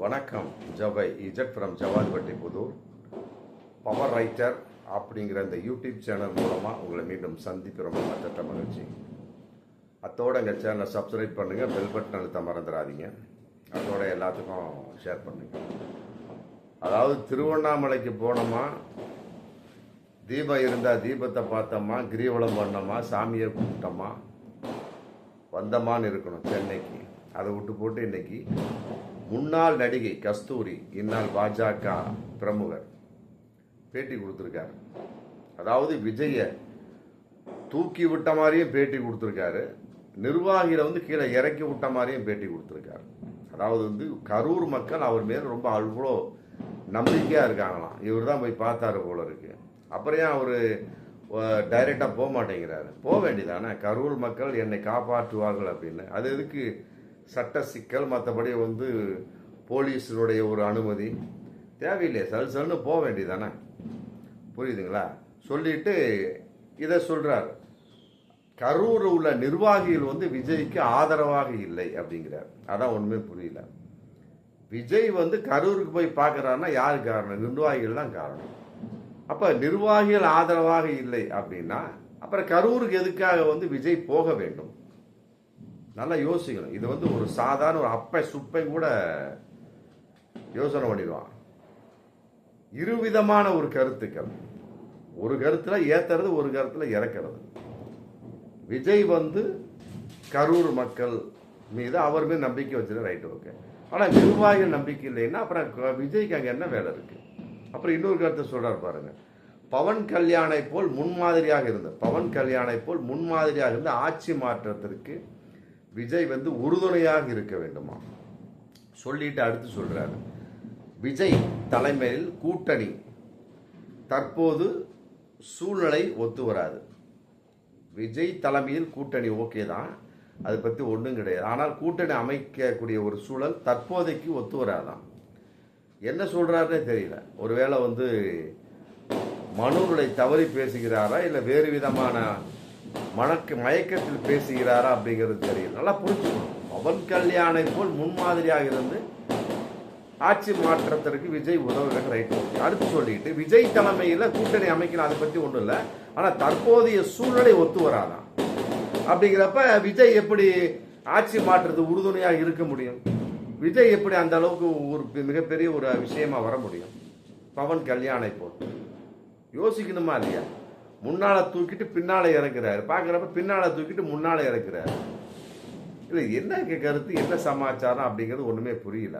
வணக்கம் ஜவை Z from Javanpatti Pudur. Power writer அப்படிங்கிற இந்த யூடியூப் சேனல் மூலமாக உங்களை மீண்டும் சந்திக்கிறோம் ரொம்ப மற்ற மகிழ்ச்சி. அத்தோட எங்கள் சேனலை சப்ஸ்கிரைப் பண்ணுங்கள் பெல் பட்டன் அழுத்த மறந்துடாதீங்க. அதோட எல்லாத்துக்கும் ஷேர் பண்ணுங்கள் அதாவது திருவண்ணாமலைக்கு போனோமா தீபம் இருந்தால் தீபத்தை பார்த்தோமா கிரிவலம் பண்ணோமா சாமியை கும்பிட்டோமா வந்தமான்னு இருக்கணும் சென்னைக்கு. அதை விட்டு போட்டு இன்னைக்கு முன்னாள் நடிகை கஸ்தூரி இந்நாள் பாஜக பிரமுகர். பேட்டி கொடுத்துருக்காரு. அதாவது விஜயை தூக்கி விட்ட மாதிரியும் பேட்டி கொடுத்துருக்காரு. நிர்வாகியில் வந்து கீழே இறக்கி விட்ட மாதிரியும் பேட்டி கொடுத்துருக்காரு. அதாவது வந்து கரூர் மக்கள் அவர் மேல் ரொம்ப அவ்வளோ நம்பிக்கையாக இருக்காங்களாம். இவர் தான் போய் பார்த்தாரு போல இருக்கு. அப்புறம் ஏன் அவர் டைரெக்டாக போக மாட்டேங்கிறாரு? போக வேண்டியதானே? கரூர் மக்கள் என்னை காப்பாற்றுவார்கள் அப்படின்னு. அது எதுக்கு சட்ட சிக்கல் மற்றபடி வந்து போலீஸினுடைய ஒரு அனுமதி. தேவையில்லை சல் சல்னு போக வேண்டியதானே புரியுதுங்களா? சொல்லிட்டு இதை சொல்கிறார் கரூர் உள்ள நிர்வாகிகள் வந்து விஜய்க்கு ஆதரவாக இல்லை அப்படிங்கிறார். அதான் ஒன்றுமே புரியல. விஜய் வந்து கரூருக்கு போய் பார்க்குறாருன்னா யார் காரணம்? நிர்வாகிகள் தான் காரணம். அப்போ நிர்வாகிகள் ஆதரவாக இல்லை அப்படின்னா அப்புறம் கரூருக்கு எதுக்காக வந்து விஜய் போக வேண்டும்? நல்லா யோசிக்கணும். இது வந்து ஒரு சாதாரண ஒரு அப்பை சுப்பை கூட யோசனை பண்ணிடுவான். இருவிதமான ஒரு கருத்துக்கள். ஒரு கருத்தில் ஏத்துறது ஒரு கருத்தில் இறக்கிறது. விஜய் வந்து கரூர் மக்கள் மீது அவர் மீது நம்பிக்கை வச்சுட்டு ரைட்டு ஓகே ஆனால் நிர்வாகிகள் நம்பிக்கை இல்லைன்னா அப்புறம் க- விஜய்க்கு அங்கே என்ன வேலை இருக்கு? அப்புறம் இன்னொரு கருத்தை சொல்கிறார் பாருங்கள் பவன் கல்யாணை போல் முன்மாதிரியாக இருந்த பவன் கல்யாணை போல் முன்மாதிரியாக இருந்த ஆட்சி மாற்றத்திற்கு விஜய் வந்து உறுதுணையாக இருக்க வேண்டுமா? சொல்லிட்டு அடுத்து சொல்கிறாரு விஜய் தலைமையில் கூட்டணி. தற்போது சூழ்நிலை ஒத்து வராது. விஜய் தலைமையில் கூட்டணி ஓகே தான். அதை பற்றி ஒன்றும் கிடையாது. ஆனால் கூட்டணி அமைக்கக்கூடிய ஒரு சூழல் தற்போதைக்கு ஒத்து வராதான் என்ன சொல்கிறாருனே தெரியல. ஒருவேளை வந்து மனுகளை தவறி பேசுகிறாரா இல்லை வேறு விதமான மணக்க மயக்கத்தில் பேசுகிறாரா அப்படிங்கிறது தெரியும் நல்லா புரிஞ்சுக்கணும். பவன் கல்யாணை போல் முன்மாதிரியாக இருந்து ஆட்சி மாற்றத்திற்கு விஜய் உதவுகிறது ரைட் அடுத்து சொல்லிட்டு விஜய் தலைமையில் கூட்டணி அமைக்கணும் அதை பற்றி ஒன்றும் இல்லை. ஆனால் தற்போதைய சூழ்நிலை ஒத்து வராதான் அப்படிங்கிறப்ப விஜய் எப்படி ஆட்சி மாற்றத்துக்கு உறுதுணையாக இருக்க முடியும்? விஜய் எப்படி அந்த அளவுக்கு ஒரு மிகப்பெரிய ஒரு விஷயமா வர முடியும்? பவன் கல்யாணை போல். யோசிக்கணுமா இல்லையா? முன்னால தூக்கிட்டு பின்னால இறக்குறாரு பாக்குறப்ப பின்னால தூக்கிட்டு முன்னால இறக்குறாரு இல்ல என்ன கருத்து என்ன சமாச்சாரம் அப்படிங்கிறது ஒண்ணுமே புரியல.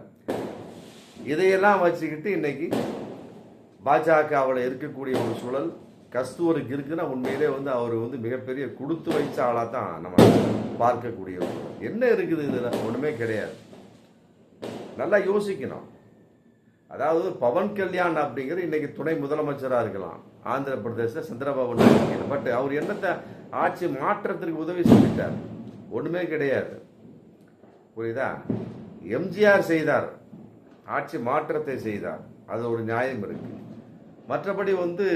இதையெல்லாம் வச்சுக்கிட்டு இன்னைக்கு பாஜகவில் இருக்கக்கூடிய ஒரு சூழல் கஸ்தூருக்கு இருக்குன்னா உண்மையிலே வந்து அவர் வந்து மிகப்பெரிய கொடுத்து வைச்ச ஆளாக தான் நம்ம பார்க்கக்கூடிய என்ன இருக்குது இதில்? ஒன்றுமே கிடையாது. நல்லா யோசிக்கணும். அதாவது பவன் கல்யாண் அப்படிங்கிற இன்னைக்கு துணை முதலமைச்சராக இருக்கலாம். ஆந்திர பிரதேச சந்திரபாபு பட் அவர் என்னத்தை ஆட்சி மாற்றத்திற்கு உதவி செஞ்சுட்டார். ஒன்றுமே கிடையாது. புரியுதா? எம்ஜிஆர் செய்தார். ஆட்சி மாற்றத்தை செய்தார். அது ஒரு நியாயம் இருக்கு. மற்றபடி வந்து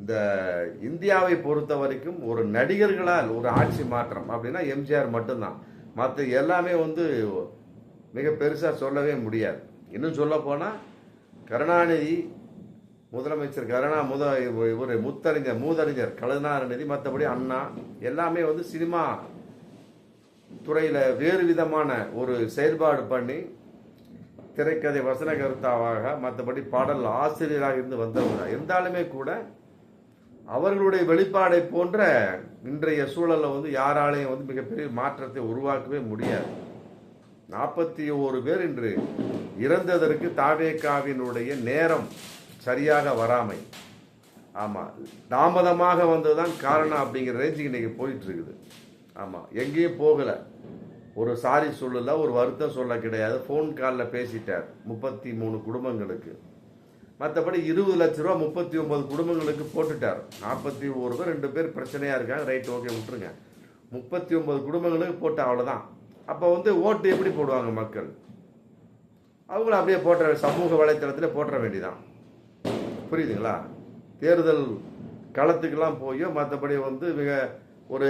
இந்த இந்தியாவை பொறுத்த வரைக்கும் ஒரு நடிகர்களால் ஒரு ஆட்சி மாற்றம் அப்படின்னா எம்ஜிஆர் மட்டும்தான். மற்ற எல்லாமே வந்து மிக பெருசாக சொல்லவே முடியாது. இன்னும் சொல்ல போனால் கருணாநிதி முதலமைச்சர் கருணா முத ஒரு முத்தறிஞர் மூதறிஞர் கருணாநிதி மற்றபடி அண்ணா எல்லாமே வந்து சினிமா துறையில் வேறு விதமான ஒரு செயல்பாடு பண்ணி திரைக்கதை வசன கருத்தாவாக மற்றபடி பாடல் ஆசிரியராக இருந்து வந்தவங்க. இருந்தாலுமே கூட அவர்களுடைய வெளிப்பாடை போன்ற இன்றைய சூழலில் வந்து யாராலையும் வந்து மிகப்பெரிய மாற்றத்தை உருவாக்கவே முடியாது. நாற்பத்தி ஓரு பேர் இன்று இறந்ததற்கு தாவேகாவினுடைய நேரம் சரியாக வராமை. ஆமாம் தாமதமாக வந்ததுதான் காரணம் அப்படிங்கிற ரேஞ்சுக்கு இன்னைக்கு போயிட்டுருக்குது. இருக்குது எங்கேயும் போகலை. ஒரு சாரி சொல்லலை ஒரு வருத்தம் சொல்ல கிடையாது. ஃபோன் காலில் பேசிட்டார் முப்பத்தி மூணு குடும்பங்களுக்கு. மற்றபடி இருபது லட்ச ரூபா முப்பத்தி ஒன்பது குடும்பங்களுக்கு போட்டுட்டார். நாற்பத்தி ஒரு பேர் ரெண்டு பேர் பிரச்சனையாக இருக்காங்க. ரைட் ஓகே விட்டுருங்க. முப்பத்தி ஒன்பது குடும்பங்களுக்கு போட்டு அவ்வளோதான் அப்போ வந்து ஓட்டு எப்படி போடுவாங்க மக்கள்? அவங்கள அப்படியே போட்ட சமூக வலைத்தளத்தில் போட்டுற வேண்டியதான் புரியுதுங்களா? தேர்தல் களத்துக்கெல்லாம் போய் மற்றபடி வந்து மிக ஒரு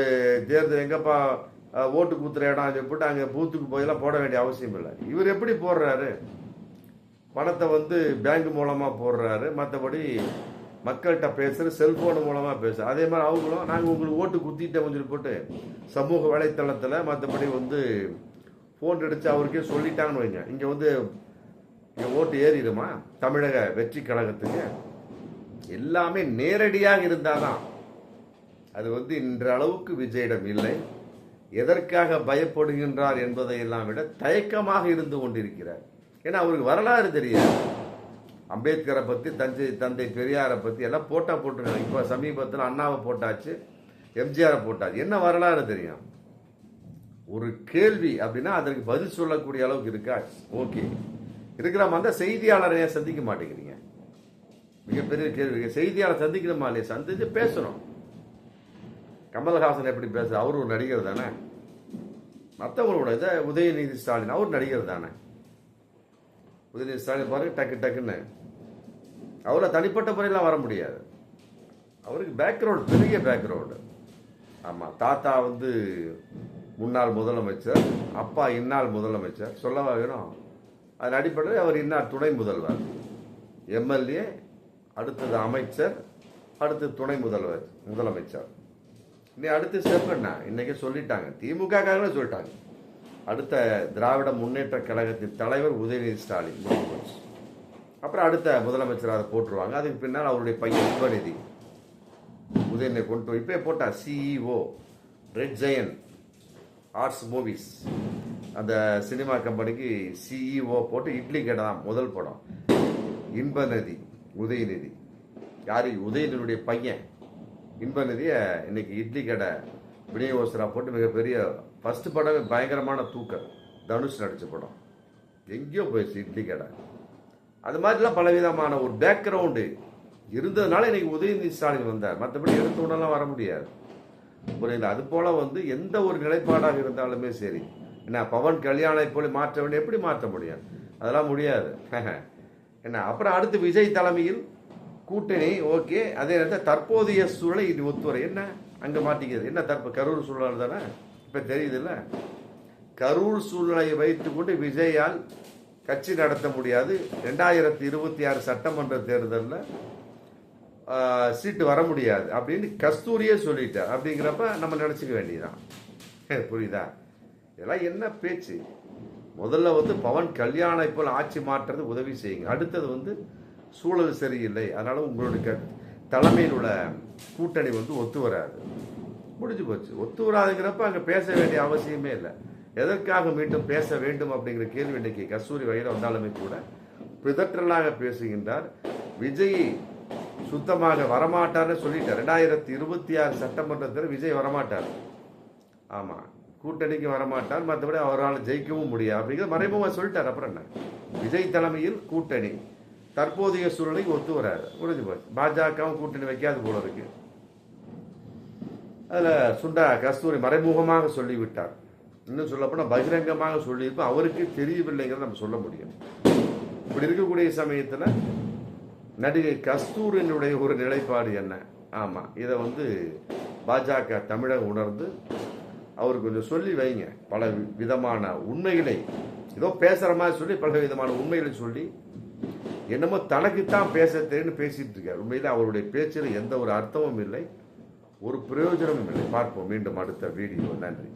தேர்தல் எங்கப்பா ஓட்டு குத்துற இடம் சொல்லிட்டு அங்கே பூத்துக்கு போயெல்லாம் போட வேண்டிய அவசியம் இல்லை. இவர் எப்படி போடுறாரு? பணத்தை வந்து பேங்க் மூலமாக போடுறாரு. மற்றபடி மக்கள்கிட்ட பேசுகிற செல்ஃபோன் மூலமாக பேசு அதே மாதிரி அவங்களும் நாங்கள் உங்களுக்கு ஓட்டு குத்திட்டோம்னு சொல்லி போட்டு சமூக வலைத்தளத்தில் மற்றபடி வந்து ஃபோன் அடித்து அவருக்கே சொல்லிட்டாங்கன்னு வைங்க. இங்கே வந்து இங்கே ஓட்டு ஏறிடுமா? தமிழக வெற்றி கழகத்துக்கு. எல்லாமே நேரடியாக இருந்தால் தான் அது வந்து இன்றளவுக்கு விஜயிடம் இல்லை. எதற்காக பயப்படுகின்றார் என்பதை எல்லாம் விட தயக்கமாக இருந்து கொண்டிருக்கிறார். ஏன்னா அவருக்கு வரலாறு தெரியாது. அம்பேத்கரை பற்றி தஞ்சை தந்தை பெரியாரை பற்றி எல்லாம் போட்டா போட்டுருக்காங்க இப்போ சமீபத்தில் அண்ணாவை போட்டாச்சு எம்ஜிஆரை போட்டாச்சு. என்ன வரலாறு தெரியும்? ஒரு கேள்வி அப்படின்னா அதற்கு பதில் சொல்லக்கூடிய அளவுக்கு இருக்கா? ஓகே. இருக்கிற மாதிரி செய்தியாளரை சந்திக்க மாட்டேங்கிறீங்க? மிகப்பெரிய கேள்வி செய்தியாளர் சந்திக்கணுமா இல்லையா? சந்திச்சு பேசணும். கமல்ஹாசன் எப்படி பேச அவர் ஒரு நடிகர் தானே. மற்றவங்களோட இதை உதயநிதி ஸ்டாலின் அவர் நடிகர் தானே. உதயநிதி ஸ்டாலின் பாருங்க டக்கு டக்குன்னு. அவரை தனிப்பட்ட முறையெல்லாம் வர முடியாது. அவருக்கு பேக்ரவுண்ட் பெரிய பேக்ரவுண்டு ஆமாம் தாத்தா வந்து முன்னாள் முதலமைச்சர் அப்பா இந்நாள் முதலமைச்சர் சொல்லவா வேணும்? அதன் அடிப்படையில் அவர் இன்னார் துணை முதல்வர். எம்எல்ஏ அடுத்தது அமைச்சர் அடுத்து துணை முதல்வர் முதலமைச்சர். நீ அடுத்து செப்பண்ணா இன்றைக்கி சொல்லிட்டாங்க. திமுக சொல்லிட்டாங்க. அடுத்த திராவிட முன்னேற்ற கழகத்தின் தலைவர் உதயநிதி ஸ்டாலின் அப்புறம் அடுத்த முதலமைச்சர் அதை போட்டுருவாங்க. அதுக்கு பின்னால் அவருடைய பையன் உபநிதி. உதயநிலை கொண்டு போய் இப்போ போட்டா CEO Red Giant Arts Movies அந்த சினிமா கம்பெனிக்கு சிஇஓ போட்டு இட்லி கடை தான் முதல் படம். இன்பநதி உதயநிதி. யார்? உதயநிதியுடைய பையன். இன்பநதியை இன்னைக்கு இட்லி கடை விநியோகஸ்தராக போட்டு மிகப்பெரிய ஃபஸ்ட்டு படமே பயங்கரமான தூக்கம் தனுஷ் நடித்த படம். எங்கேயோ போயிடுச்சு இட்லி கடை. அது மாதிரிலாம் பலவிதமான ஒரு பேக்ரவுண்டு இருந்ததுனால இன்னைக்கு உதயநிதி ஸ்டாலின் வந்தார். மற்றபடி எடுத்த உடனெலாம் வர முடியாது. புரியுது? அது போல் வந்து எந்த ஒரு நிலைப்பாடாக இருந்தாலுமே சரி. என்ன பவன் கல்யாணம் போல் மாற்ற வேண்டிய எப்படி மாற்ற முடியும்? அதெல்லாம் முடியாது. என்ன அப்புறம் அடுத்து விஜய் தலைமையில் கூட்டணி ஓகே. அதே நேரத்தில் தற்போதைய சூழலை இது ஒத்துவரை என்ன? அங்கே மாட்டிக்கிறது. என்ன தற்ப கரூர் சூழல் தானே இப்போ தெரியுதுல்ல. கரூர் சூழ்நிலையை வைத்துக்கொண்டு விஜயால் கட்சி நடத்த முடியாது. ரெண்டாயிரத்தி இருபத்தி ஆறு சட்டமன்ற தேர்தலில் சீட்டு வர முடியாது அப்படின்னு கஸ்தூரியே சொல்லிட்டார். அப்படிங்கிறப்ப நம்ம நினச்சிக்க வேண்டியதுதான். புரியுதா? இதெல்லாம் என்ன பேச்சு? முதல்ல வந்து பவன் கல்யாணம் போல் ஆட்சி மாற்றுறது உதவி செய்யுங்க. அடுத்தது வந்து சூழல் சரியில்லை. அதனால உங்களுடைய க- தலைமையில் உள்ள கூட்டணி வந்து ஒத்து வராது. முடிஞ்சு போச்சு. ஒத்து வராதுங்கிறப்ப அங்கே பேச வேண்டிய அவசியமே இல்லை. எதற்காக மீண்டும் பேச வேண்டும் அப்படிங்கிற கேள்வி இன்றைக்கு கஸ்தூரி வகையில் வந்தாலுமே கூட பிதற்றலாக பேசுகின்றார். விஜய் சுத்தமாக வரமாட்டார்னு சொல்லிட்டார். ரெண்டாயிரத்தி இருபத்தி ஆறு சட்டமன்றத்தில் விஜய் வரமாட்டார். ஆமாம் கூட்டணிக்கு வரமாட்டார். மற்றபடி அவரால் ஜெயிக்கவும் முடியாது. அப்படிங்கிறது மறைமுகமாக சொல்லிட்டார். அப்புறம் என்ன? விஜய் தலைமையில் கூட்டணி. தற்போதைய சூழலுக்கு ஒத்து வராது. முடிஞ்சு போச்சு. பாஜகவும் கூட்டணி வைக்காது போல இருக்கு. அதில் சுண்டா கஸ்தூரி மறைமுகமாக சொல்லிவிட்டார். இன்னும் சொல்லப்போனால் பகிரங்கமாக சொல்லியிருப்போம் அவருக்கு தெரியவில்லைங்கிறத நம்ம சொல்ல முடியும். இப்படி இருக்கக்கூடிய சமயத்தில் நடிகை கஸ்தூரினுடைய ஒரு நிலைப்பாடு என்ன? ஆமாம் இதை வந்து பாஜக தமிழகம் உணர்ந்து அவர் கொஞ்சம் சொல்லி வைங்க. பல வி- விதமான உண்மைகளை. ஏதோ பேசுகிற மாதிரி சொல்லி பல விதமான உண்மைகளை சொல்லி என்னமோ தனக்குத்தான் பேச தெரியும்னு பேசிட்டு இருக்கார். உண்மையில் அவருடைய பேச்சில் எந்த ஒரு அர்த்தமும் இல்லை. ஒரு பிரயோஜனமும் இல்லை. பார்ப்போம். மீண்டும் அடுத்த வீடியோ நன்றி.